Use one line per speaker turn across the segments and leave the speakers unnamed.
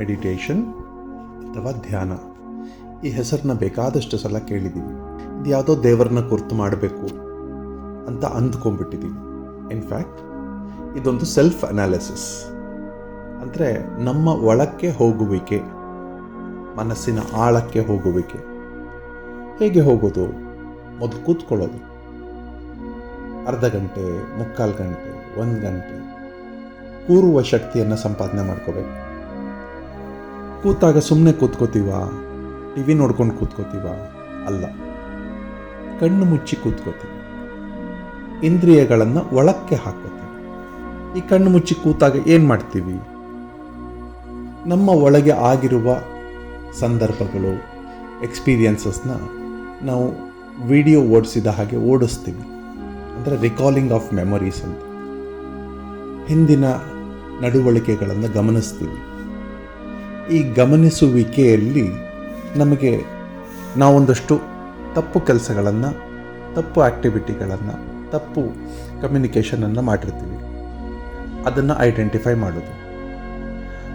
Meditation ಅಥವಾ ಧ್ಯಾನ. ಈ ಹೆಸರನ್ನ ಬೇಕಾದಷ್ಟು ಸಲ ಕೇಳಿದ್ದೀವಿ ಇದು ಯಾವುದೋ ದೇವರನ್ನ ಕುರ್ತು ಮಾಡಬೇಕು ಅಂತ ಅಂದ್ಕೊಂಡ್ಬಿಟ್ಟಿದ್ದೀವಿ ಇನ್ಫ್ಯಾಕ್ಟ್ ಇದೊಂದು ಸೆಲ್ಫ್ ಅನಾಲಿಸಿಸ್ ಅಂದರೆ ನಮ್ಮ ಒಳಕ್ಕೆ ಹೋಗುವಿಕೆ, ಮನಸ್ಸಿನ ಆಳಕ್ಕೆ ಹೋಗುವಿಕೆ. ಹೇಗೆ ಹೋಗೋದು? ಮೊದಲು ಕೂತ್ಕೊಳ್ಳೋದು. ಅರ್ಧ ಗಂಟೆ, ಮುಕ್ಕಾಲು ಗಂಟೆ, ಒಂದು ಗಂಟೆ. ಕೂರುವ ಶಕ್ತಿಯನ್ನು ಸಂಪಾದನೆ ಮಾಡ್ಕೋಬೇಕು. ಕೂತಾಗ ಸುಮ್ಮನೆ ಕೂತ್ಕೋತೀವ? ಟಿ ವಿ ನೋಡ್ಕೊಂಡು ಕೂತ್ಕೋತೀವ? ಅಲ್ಲ. ಕಣ್ಣು ಮುಚ್ಚಿ ಕೂತ್ಕೋತೀವಿ. ಇಂದ್ರಿಯಗಳನ್ನು ಒಳಕ್ಕೆ ಹಾಕೋತೀವಿ ಈ ಕಣ್ಣು ಮುಚ್ಚಿ ಕೂತಾಗ ಏನು ಮಾಡ್ತೀವಿ? ನಮ್ಮ ಒಳಗೆ ಆಗಿರುವ ಸಂದರ್ಭಗಳು ಎಕ್ಸ್ಪೀರಿಯನ್ಸಸ್ನ ನಾವು ವಿಡಿಯೋ ಓಡಿಸಿದ ಹಾಗೆ ಓಡಿಸ್ತೀವಿ. ಅಂದರೆ ರಿಕಾಲಿಂಗ್ ಆಫ್ ಮೆಮೊರೀಸ್ ಅಂತ. ಹಿಂದಿನ ನಡವಳಿಕೆಗಳನ್ನು ಗಮನಿಸ್ತೀವಿ. ಈ ಗಮನಿಸುವಿಕೆಯಲ್ಲಿ ನಮಗೆ ನಾವೊಂದಷ್ಟು ತಪ್ಪು ಕೆಲಸಗಳನ್ನು, ತಪ್ಪು ಆ್ಯಕ್ಟಿವಿಟಿಗಳನ್ನು ತಪ್ಪು ಕಮ್ಯುನಿಕೇಷನನ್ನು ಮಾಡಿರ್ತೀವಿ. ಅದನ್ನು ಐಡೆಂಟಿಫೈ ಮಾಡೋದು.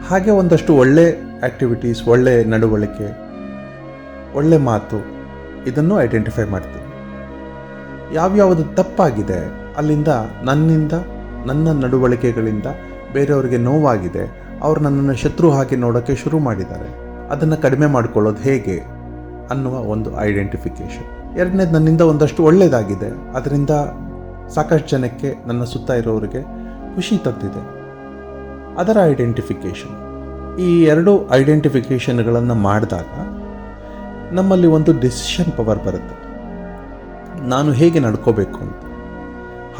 ಹಾಗೆ ಒಂದಷ್ಟು ಒಳ್ಳೆ ಆ್ಯಕ್ಟಿವಿಟೀಸ್ ಒಳ್ಳೆ ನಡವಳಿಕೆ, ಒಳ್ಳೆ ಮಾತು, ಇದನ್ನು ಐಡೆಂಟಿಫೈ ಮಾಡ್ತೀವಿ. ಯಾವ್ಯಾವುದು ತಪ್ಪಾಗಿದೆ, ಅಲ್ಲಿಂದ ನನ್ನಿಂದ, ನನ್ನ ನಡವಳಿಕೆಗಳಿಂದ ಬೇರೆಯವರಿಗೆ ನೋವಾಗಿದೆ ಅವ್ರು ನನ್ನನ್ನು ಶತ್ರು ಹಾಗೆ ನೋಡೋಕ್ಕೆ ಶುರು ಮಾಡಿದ್ದಾರೆ. ಅದನ್ನು ಕಡಿಮೆ ಮಾಡ್ಕೊಳ್ಳೋದು ಹೇಗೆ ಅನ್ನುವ ಒಂದು ಐಡೆಂಟಿಫಿಕೇಷನ್ ಎರಡನೇದು ನನ್ನಿಂದ ಒಂದಷ್ಟು ಒಳ್ಳೆಯದಾಗಿದೆ. ಅದರಿಂದ ಸಾಕಷ್ಟು ಜನಕ್ಕೆ ನನ್ನ ಸುತ್ತ ಇರೋರಿಗೆ ಖುಷಿ ತಂದಿದೆ. ಅದರ ಐಡೆಂಟಿಫಿಕೇಷನ್ ಈ ಎರಡು ಐಡೆಂಟಿಫಿಕೇಷನ್ಗಳನ್ನು ಮಾಡಿದಾಗ ನಮ್ಮಲ್ಲಿ ಒಂದು ಡಿಸಿಷನ್ ಪವರ್ ಬರುತ್ತೆ. ನಾನು ಹೇಗೆ ನಡ್ಕೋಬೇಕು ಅಂತ.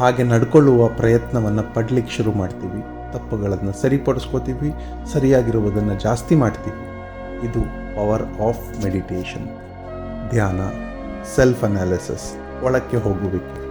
ಹಾಗೆ ನಡ್ಕೊಳ್ಳುವ ಪ್ರಯತ್ನವನ್ನು ಪಡ್ಲಿಕ್ಕೆ ಶುರು ಮಾಡ್ತೀವಿ. ತಪ್ಪುಗಳನ್ನು ಸರಿಪಡಿಸ್ಕೋತೀವಿ ಸರಿಯಾಗಿರುವುದನ್ನು ಜಾಸ್ತಿ ಮಾಡ್ತೀವಿ. ಇದು ಪವರ್ ಆಫ್ ಮೆಡಿಟೇಷನ್ ಧ್ಯಾನ ಸೆಲ್ಫ್ ಅನಾಲಿಸಿಸ್ ಒಳಕ್ಕೆ ಹೋಗುವಿಕೆ.